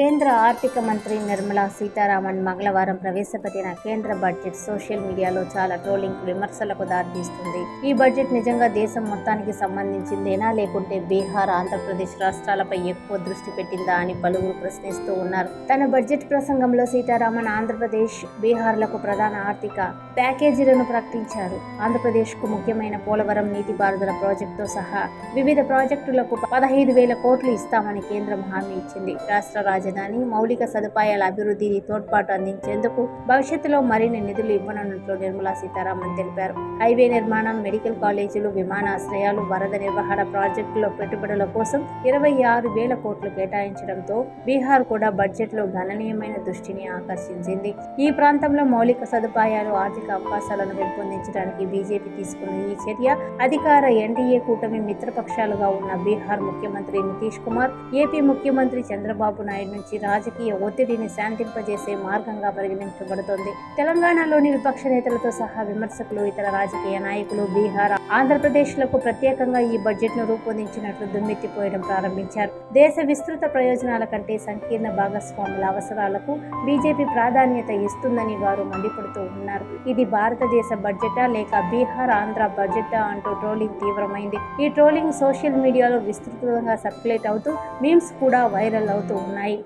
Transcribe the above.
కేంద్ర ఆర్థిక మంత్రి నిర్మలా సీతారామన్ మంగళవారం ప్రవేశపెట్టిన కేంద్ర బడ్జెట్ సోషల్ మీడియాలో చాలా ట్రోలింగ్ విమర్శలకు దారితీస్తుంది. ఈ బడ్జెట్ నిజంగా దేశం మొత్తానికి సంబంధించిందేనా? లేకుంటే బీహార్ ఆంధ్రప్రదేశ్ రాష్ట్రాలపై ఎక్కువ దృష్టి పెట్టిందా అని పలువురు ప్రశ్నిస్తూ ఉన్నారు. తన బడ్జెట్ ప్రసంగంలో సీతారామన్ ఆంధ్రప్రదేశ్ బీహార్లకు ప్రధాన ఆర్థిక ప్యాకేజీలను ప్రకటించారు. ఆంధ్రప్రదేశ్కు ముఖ్యమైన పోలవరం నీటిపారుదల ప్రాజెక్టుతో సహా వివిధ ప్రాజెక్టులకు పదహైదు వేల కోట్లు ఇస్తామని కేంద్రం హామీ ఇచ్చింది. రాష్ట్ర రాజధాని మౌలిక సదుపాయాల అభివృద్ధిని తోడ్పాటు అందించేందుకు భవిష్యత్తులో మరిన్ని నిధులు ఇవ్వనున్నట్లు నిర్మలా సీతారామన్ తెలిపారు. హైవే నిర్మాణం మెడికల్ కాలేజీలు విమానాశ్రయాలు వరద నిర్వహణ ప్రాజెక్టులో పెట్టుబడుల కోసం ఇరవై ఆరు వేల కోట్లు కేటాయించడంతో బీహార్ కూడా బడ్జెట్లో గణనీయమైన దృష్టిని ఆకర్షించింది. ఈ ప్రాంతంలో మౌలిక సదుపాయాలు ఆర్థిక అవకాశాలను పెంపొందించడానికి బీజేపీ తీసుకున్న ఈ చర్య అధికార ఎన్డీఏ కూటమి మిత్రపక్షాలుగా ఉన్న బీహార్ ముఖ్యమంత్రి నితీష్ కుమార్ ఏపీ ముఖ్యమంత్రి చంద్రబాబు నాయుడు నుంచి రాజకీయ ఒత్తిడిని శాంతింపజేసే మార్గంగా పరిగణించబడుతోంది. తెలంగాణలోని విపక్ష నేతలతో సహా విమర్శకులు ఇతర రాజకీయ నాయకులు బీహార్ ఆంధ్రప్రదేశ్లకు ప్రత్యేకంగా ఈ బడ్జెట్ను రూపొందించినట్లు దుమ్మెత్తిపోయడం ప్రారంభించారు. దేశ విస్తృత ప్రయోజనాల కంటే సంకీర్ణ భాగస్వాముల అవసరాలకు బీజేపీ ప్రాధాన్యత ఇస్తుందని వారు మండిపడుతూ ఉన్నారు. ఇది భారతదేశ బడ్జెటా లేక బీహార్ ఆంధ్ర బడ్జెటా అంటూ ట్రోలింగ్ తీవ్రమైంది. ఈ ట్రోలింగ్ సోషల్ మీడియాలో విస్తృతంగా సర్క్యులేట్ అవుతూ మీమ్స్ కూడా వైరల్ అవుతూ ఉన్నాయి.